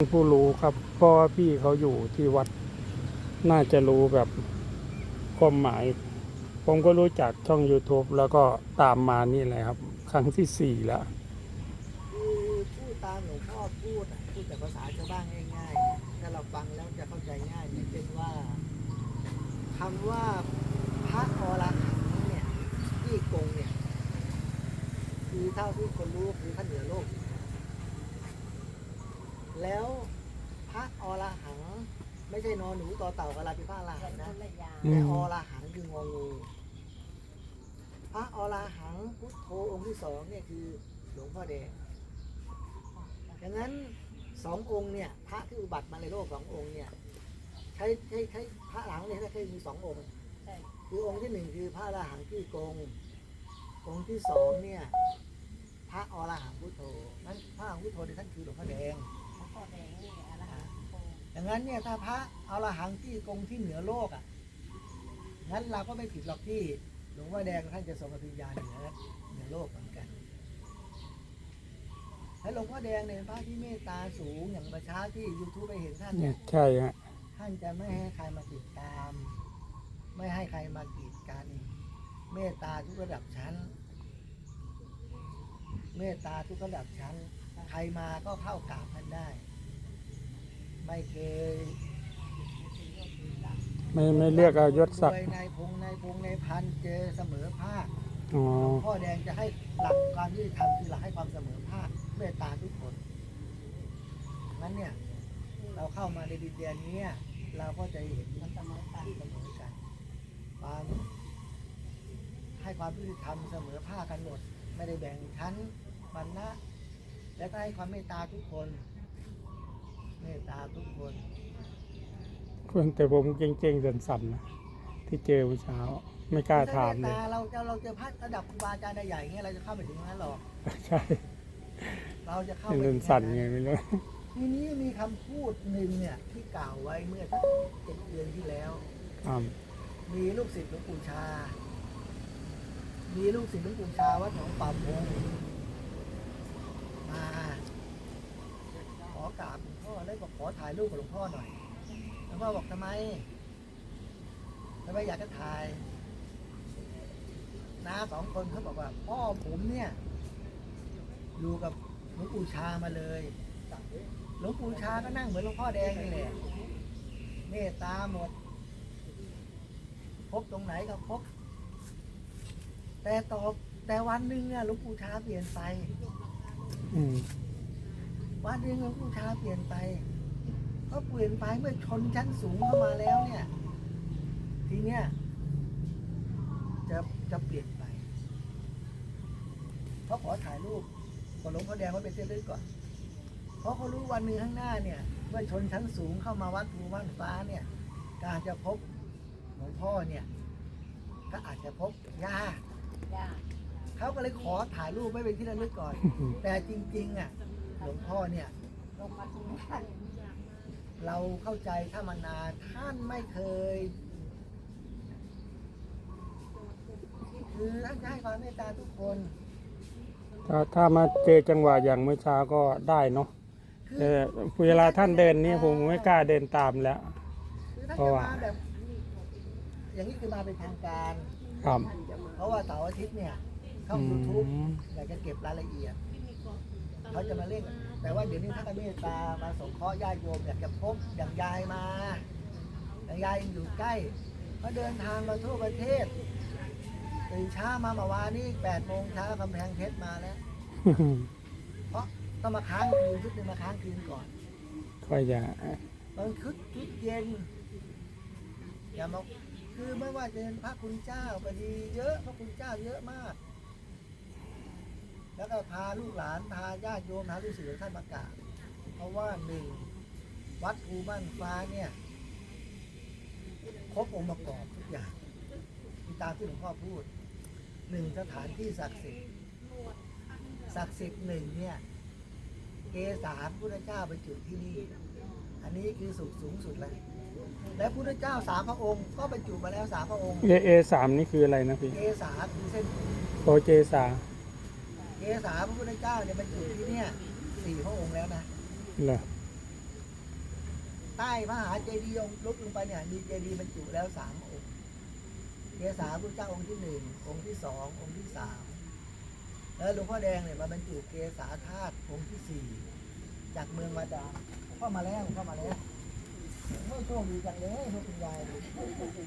ผู้รู้ครับเพราะว่าพี่เขาอยู่ที่วัดน่าจะรู้แบบความหมาย ผมก็รู้จักช่อง YouTube แล้วก็ตามมานี่แหละครับ ครั้งที่สี่แล้วคือพูดตามหลวงพ่อพูดอะพูดแต่ภาษาชาวบ้านง่ายๆถ้าเราฟังแล้วจะเข้าใจง่ายอย่างเช่นว่าคำว่าพระอรหันต์เนี่ยที่กงเนี่ย คือเท่าที่คนรู้คือท่านเหนือโลก แล้วพระอรหังต์ไม่ใช่นอนหนูต่อเต่ากะลาพิพาลาหันต์นะอืแต่มอรหังคืององูพระอรหังพุทโธองค์ที่สองเนี่ยคือหลวงพ่อแดงดังนั้นสององค์เนี่ยพระที่อุบัติมาในโลกสององค์เนี่ยใช้ใช้ใช้พระหลังเนี่ยใช้มีสององค์คือองค์ที่หนึ่งคือพระอรหังที่กงองค์ที่สองเนี่ยพระอรหังพุทโธนั้นพระอรหังพุทโธเนี่ยท่านคือหลวงพ่อแดง ดังนั้นเนี่ยถ้าพระอรหังที่กงที่เหนือโลกอะงั้นเราก็ไม่ผิดหรอกที่หลวงพ่อแดงท่านจะทรงอภิญญาเหนือเหนือโลกเหมือนกันและหลวงพ่อแดงเนี่ยเป็นพระที่เมตตาสูงอย่างประชาที่ยูทูบไปเห็นท่านเนี่เนี่ยยใช่ฮะท่านจะไม่ให้ใครมาติดตาม ไม่ให้ใครมากีดกัน เมตตาทุกระดับชั้น เมตตาทุกระดับชั้น ใครมาก็เข้ากราบท่านได้ ไม่เคยไม่ไม่เลือกเอายศศักดิ์รวยในพงในพงในพันเจอเสมอภาคอ๋อพ่อแดงจะให้หลักความยุติธรรมคือหลักให้ความเสมอภาคเมตตาทุกคนนั้นเนี่ย เราเข้ามาในดินแดนนี้เราก็จะเห็นมันเสมอกันเสมอกันความให้ความยุติธรรมเสมอภาคกันหมด ไม่ได้แบ่งชั้นวรรณะและก็ให้ความเมตตาทุกคนเมตตา ทุกคนคนแต่ผมเก่งๆสั่นๆนะที่เจอเมื่อเช้า ไม่กล้าถามถ้เลยเตตเราจะเราจะพัดระดับครูบาอาจารย์ใหญ่ๆอย่างเงี้ยเราจะเข้าไปถึงตรงนั้นหรอกใช่เราจะเข้าเป็นไปเดิถึนงสั่นนั้นไงไม่รู้ทีนี้มีคำพูดหนึ่งเนี่ยที่กล่าวไว้เมื่อสักเจ็ดเดือนที่แล้วครับมีลูกศิษย์หลวงปู่ชา มีลูกศิษย์หลวงปู่ชาวัดหนองป่าพงมาขอกราบหลวงพ่อ แล้บอกขอถ่ายรูปกับหลวงพ่อหน่อยหลวงพ่อบอกทำไมทำไมอยากจะถ่ายน้าสองคนเขาบอกว่า พ่อผมเนี่ยอยู่กับหลวงปู่ชามาเลยหลวงปู่ชาก็นั่งเหมือนหลวงพ่อแดงนี่แหละเมตตาหมด พบตรงไหนก็พบ แต่ตอบแต่วันหนึ่งเนี่ยหลวงปู่ชาเปลี่ยนไป อืม วันหนึ่งหลวงปู่ชาเปลี่ยนไปก็เปลี่ยนไปเมื่อชนชั้นสูงเข้ามาแล้วเนี่ย ทีเนี้ยจะจะเปลี่ยนไปเขาขอถ่ายรูปกับหลวงพ่อแดงไว้เป็นที่ระลึกก่อน เพราะเขารู้วันหนึ่งข้างหน้าเนี่ย เมื่อชนชั้นสูงเข้ามาวัดภูว่านฟ้าเนี่ย การจะพบหลวงพ่อเนี่ย ก็อาจจะพบยากเขาก็เลยขอถ่ายรูปไว้เป็นที่ระลึกก่อน แต่จริง ๆ อะ หลวงพ่อเนี่ยเราเข้าใจถ้ามานานท่านไม่เคย คือท่านจะให้ความเมตตาทุกคน ถ้าถ้ามาเจอจังหวะอย่างเมื่อเช้าก็ได้เนาะคือแต่เวลาท่านเดินนี่ผมไม่กล้าเดินตามแล้ว คือท่านเพราะจะว่ามาแบบอย่างนี้คือมาเป็นทางการครับเพราะว่าเสาร์อาทิตย์เนี่ยเข้าอืยูทูบมอยากจะเก็บรายละเอียด เขาจะมาเล่น แต่ว่าเดี๋ยวนี้ท่านก็เมตตามาสงเคราะห์ญาติโยมอยากจะพบอย่างยายมาอย่างยายยังอยู่ใกล้เขาเดินทางมาทั่วประเทศตื่นเช้ามาเมื่อวานนี้แปดโมงเช้ากำแพงเพชรมาแล้ว เพราะต้องมาค้างคืนชุดหนึงมาค้างคืนก่อน ค่อยจะตอนชุดชุดเย็น อย่ามาคือไม่ว่าจะเป็นพระคุณเจ้าก็ดีเยอะพระคุณเจ้าเยอะมาก แล้วก็พาลูกหลานพาญาติโยมพาลูกศิษย์ของท่านมากราบเพราะว่าหนึ่งวัดภูบ้านฟ้าเนี่ยครบองค์ประกอบทุกอย่างที่ตามที่หลวงพ่อพูดหนึ่งสถานที่ศักดิ์สิทธิ์ศักดิ์สิทธิ์หนึ่งเนี่ยเกสาพระพุทธเจ้าไปจุดที่นี่ อันนี้คือสุดสูงสุดแล้วและพระพุทธเจ้าสามพระองค์ก็บรรจุมาแล้วสามพระองค์เอเอสามนี่คืออะไรนะพี่เกสาคือเส้นโอเจสา เกสาพระพุทธเจ้าเนี่ยบรรจุที่เนี่ยสี่พระองค์แล้วนะเหรอใต้พระมหาเจดีย์องค์ลุกลงไปเนี่ยมีเจดีย์บรรจุแล้วสามองค์เกศาพระเจ้าองค์ที่หนึ่งองค์ที่สององค์ที่สามแล้วหลวงพ่อแดงเนี่ยมาบรรจุเกศาธาตุองค์ที่สี่จากเมืองมาดาเข้ามาแล้วเข้ามาแล้วเมื่อโชคดีจังเลยพระคุณยาย